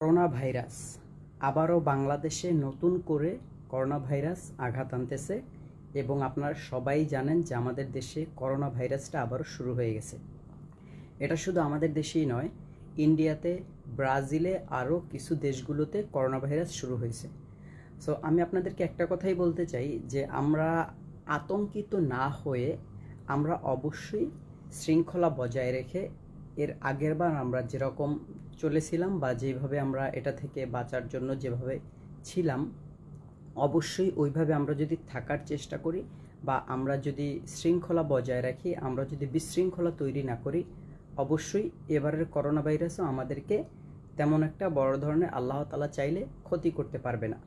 Corona virus আবারও বাংলাদেশে নতুন করে করোনা ভাইরাস আঘাত আনতেছে এবং আপনারা সবাই জানেন যে আমাদের দেশে করোনা ভাইরাসটা আবারও শুরু হয়ে গেছে। এটা শুধু আমাদের দেশেই নয়, ইন্ডিয়াতে, ব্রাজিলে আরও কিছু দেশগুলোতে করোনা ভাইরাস শুরু হয়েছে। সো আমি আপনাদেরকে একটা কথাই বলতে চাই যে আমরা আতঙ্কিত না হয়ে আমরা অবশ্যই শৃঙ্খলা বজায় রেখে এর আগের বার আমরা যেরকম চলেছিলাম বা যেভাবে আমরা এটা থেকে বাঁচার জন্য যেভাবে ছিলাম, অবশ্যই ওইভাবে আমরা যদি থাকার চেষ্টা করি বা আমরা যদি শৃঙ্খলা বজায় রাখি, আমরা যদি বিশৃঙ্খলা তৈরি না করি, অবশ্যই এবারের করোনা ভাইরাসও আমাদেরকে তেমন একটা বড় ধরনের আল্লাহ তালা চাইলে ক্ষতি করতে পারবে না।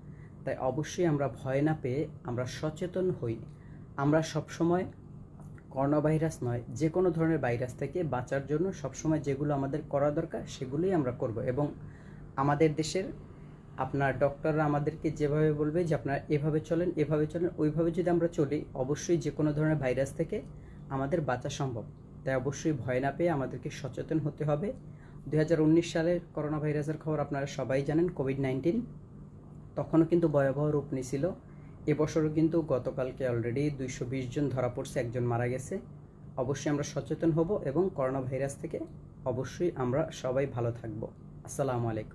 তাই অবশ্যই আমরা ভয় না পেয়ে আমরা সচেতন হই। আমরা সবসময় করোনা ভাইরাস নয়, যে কোনো ধরনের ভাইরাস থেকে বাঁচার জন্য সবসময় যেগুলো আমাদের করা দরকার সেগুলোই আমরা করব এবং আমাদের দেশের আপনার ডক্টররা আমাদেরকে যেভাবে বলবে যে আপনারা এভাবে চলেন এভাবে চলেন, ওইভাবে যদি আমরা চলি, অবশ্যই যে কোনো ধরনের ভাইরাস থেকে আমাদের বাঁচা সম্ভব। তাই অবশ্যই ভয় না পেয়ে আমাদেরকে সচেতন হতে হবে। দু হাজার উনিশ সালের করোনা ভাইরাসের খবর আপনারা সবাই জানেন, কোভিড নাইন্টিন। তখনও কিন্তু ভয়াবহ রূপ নিছিল এবছরও কিন্তু গতকালকে অলরেডি দুইশো বিশ জন ধরা পড়ছে, একজন মারা গেছে। অবশ্যই আমরা সচেতন হব এবং করোনা ভাইরাস থেকে অবশ্যই আমরা সবাই ভালো থাকব। আসসালামু আলাইকুম।